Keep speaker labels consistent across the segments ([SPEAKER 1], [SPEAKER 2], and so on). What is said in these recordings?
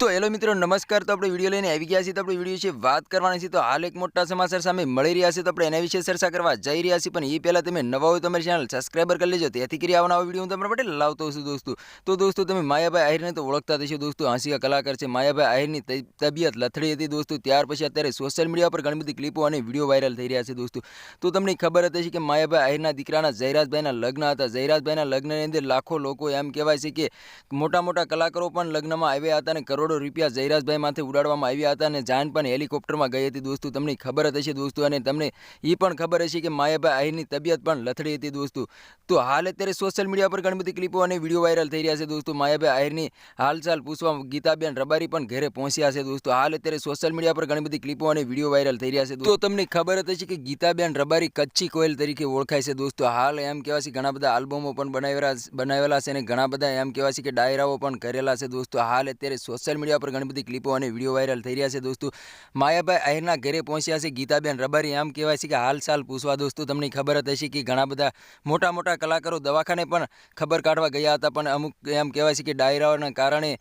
[SPEAKER 1] તો હેલો મિત્રો, નમસ્કાર. તો આપણે વીડિયો લઈને આવી ગયા છીએ. તો આપણે વીડિયો વિશે વાત કરવાની છે. તો હાલ એક મોટા સમાચાર સામે મળી રહ્યા છે. તો આપણે એના વિશે ચર્ચા કરવા જઈ રહ્યા છીએ. પણ એ પહેલાં તમે નવા હોય તમારી ચેનલ સબસ્ક્રાઈબર કરી લેજો. તેથી કરી આવવાના વીડિયો હું તમારા માટે લાવતો છું, દોસ્તો. તો દોસ્તો, તમે માયાભાઈ આહિરને તો ઓળખતા થશો દોસ્તો. હાંસિકા કલાકાર છે. માયાભાઈ આહિરની તબિયત લથડી હતી, દોસ્તો. ત્યાર પછી અત્યારે સોશિયલ મીડિયા પર ઘણી બધી ક્લિપો અને વીડિયો વાયરલ થઈ રહ્યા છે, દોસ્તો. તો તમને ખબર હતી છે કે માયાભાઈ આહિરના દીકરાના જયરાજભાઈના લગ્ન હતા. જયરાજભાઈના લગ્નની અંદર લાખો લોકો એમ કહેવાય છે કે મોટા મોટા કલાકારો પણ લગ્નમાં આવ્યા હતા અને કરોડો રૂપિયા જયરાજભાઈ માથે ઉડાડવામાં આવ્યા હતા અને જાન પણ હેલિકોપ્ટરમાં ગઈ હતી દોસ્તો. તમને ખબર જ હશે દોસ્તો અને તમને એ પણ ખબર હશે કે માયાભાઈ આહિરની તબિયત પણ લથડી હતી દોસ્તો. તો હાલ અત્યારે સોશિયલ મીડિયા પર ઘણી બધી ક્લિપો અને વીડિયો વાયરલ થઈ રહ્યા છે દોસ્તો. માયાભાઈ આહિરની હાલચાલ પૂછવા ગીતાબેન રબારી પણ ઘરે પહોંચ્યા છે દોસ્તો. હાલ અત્યારે સોશિયલ મીડિયા પર ઘણી બધી ક્લિપો અને વીડિયો વાયરલ થઈ રહ્યા છે તો તમને ખબર જ હશે કે ગીતાબેન રબારી કચ્છી કોયલ તરીકે ઓળખાય છે દોસ્તો. હાલ એમ કહેવાય છે ઘણા બધા આલ્બમો પણ બનાવેલા બનાવેલા છે અને ઘણા બધા એમ કહેવાય છે કે ડાયરાઓ પણ કરેલા છે દોસ્તો. હાલ અત્યારે સોશિયલ મીડિયા પર ઘણી બધી ક્લિપો અને વીડિયો વાયરલ થઈ રહ્યા છે દોસ્તો. માયાભાઈ આહિરના ઘરે પહોંચ્યા છે ગીતાબેન રબારી. એમ કહેવાય છે કે હાલ પૂછવા દોસ્તો, તમને ખબર જ હશે કે ઘણા બધા મોટા મોટા કલાકારો દવાખાને પણ ખબર કાઢવા ગયા હતા, પણ અમુક એમ કહેવાય છે કે ડાયરાઓના કારણે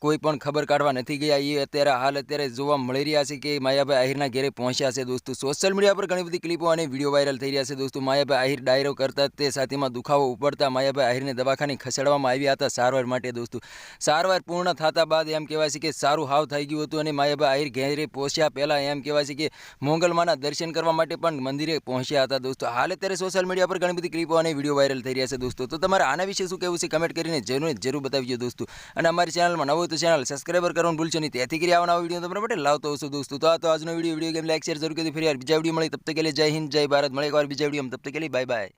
[SPEAKER 1] કોઈ પણ ખબર કાઢવા નથી ગયા. એ અત્યારે હાલ અત્યારે જોવા મળી રહ્યા છે કે માયાભાઈ આહિરના ઘરે પહોંચ્યા છે દોસ્તો. સોશિયલ મીડિયા પર ઘણી બધી ક્લિપો અને વીડિયો વાયરલ થઈ રહ્યા છે દોસ્તો. માયાભાઈ આહિર ડાયરો કરતા તે સાથેમાં દુખાવો ઉપડતા માયાભાઈ આહિરને દવાખાને ખસેડવામાં આવ્યા હતા સારવાર માટે દોસ્તો. સારવાર પૂર્ણ થતા બાદ એમ કહેવાય છે કે સારું હાવ થઈ ગયું હતું અને માયાભાઈ આહિર ઘેરે પહોંચ્યા પહેલાં એમ કહેવાય છે કે મોંગલમાના દર્શન કરવા માટે પણ મંદિરે પહોંચ્યા હતા દોસ્તો. હાલ અત્યારે સોશિયલ મીડિયા પર ઘણી બધી ક્લિપો અને વીડિયો વાયરલ થઈ રહ્યા છે દોસ્તો. તો તમારે આના વિશે શું કહેવું છે? કમેન્ટ કરીને જરૂર જરૂર બતાવજો દોસ્તો. અને અમારી ચેનલમાં નવો હોય તો ચેનલ સબસ્ક્રાઈબર કરવાનું ભૂલશો નહીં. તેથી કરી આવવાના વીડિયો તમારા માટે લાવતો હશું દોસ્તો. તો આ તો આજનો video video game like share જરૂર કરી, ફરી બીજા વીડિયો મળી તબ તક કે જય હિન્દ, જય ભારત. મળે એક વાર બીજા વીડિયો તબ તક બાય બાય